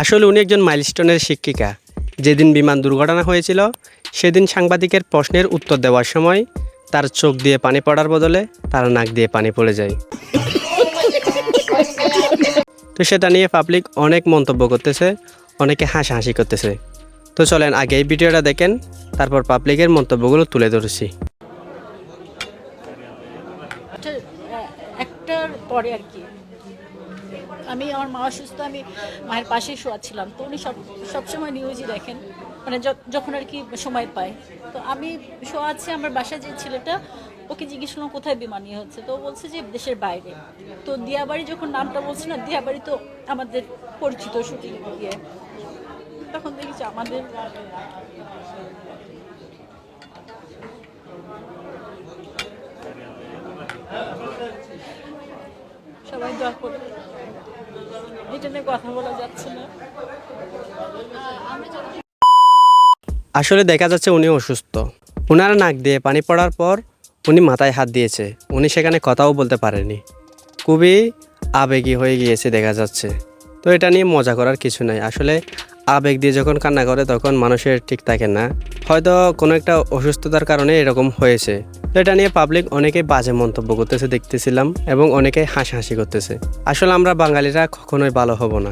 আসলে উনি একজন মাইলস্টোনের শিক্ষিকা। যেদিন বিমান দুর্ঘটনা হয়েছিল, সেদিন সাংবাদিকের প্রশ্নের উত্তর দেওয়ার সময় তার চোখ দিয়ে পানি পড়ার বদলে তার নাক দিয়ে পানি পড়ে যায়। তো সেটা নিয়ে পাবলিক অনেক মন্তব্য করতেছে, অনেকে হাসাহাসি করতেছে। তো চলেন আগে এই ভিডিওটা দেখেন, তারপর পাবলিকের মন্তব্যগুলো তুলে ধরছি। একটার পরে আর কি। আমি, আমার মা অসুস্থ, আমি মায়ের পাশেই শোয়াচ্ছিলাম তো উনি সব সবসময় নিউজই দেখেন। মানে যখন আর কি সময় পায়। তো আমি শোয়াচ্ছি আমার বাসায় যে ছেলেটা, ওকে জিজ্ঞেস করলাম, কোথায় বিমানি হচ্ছে? তো বলছে যে, দেশের বাইরে। তো দিয়াবাড়ি যখন নামটা বলছে না, দিয়াবাড়ি তো আমাদের পরিচিত শুটিং ইয়ে তখন দেখেছি আমাদের সবাই দোয়া করে আসলে দেখা যাচ্ছে উনি অসুস্থ। ওনার নাক দিয়ে পানি পড়ার পর উনি মাথায় হাত দিয়েছে। উনি সেখানে কথাও বলতে পারেনি। খুবই আবেগী হয়ে গিয়েছে দেখা যাচ্ছে। তো এটা নিয়ে মজা করার কিছু নাই। আসলে আবেগ দিয়ে যখন কান্না করে তখন মানুষের ঠিক থাকে না। হয়তো কোনো একটা অসুস্থতার কারণে এরকম হয়েছে। তো এটা নিয়ে পাবলিক অনেকে বাজে মন্তব্য করতেছে, দেখতেছিলাম এবং অনেকেই হাসাহাসি করতেছে। আসলে আমরা বাঙালিরা কখনোই ভালো হব না।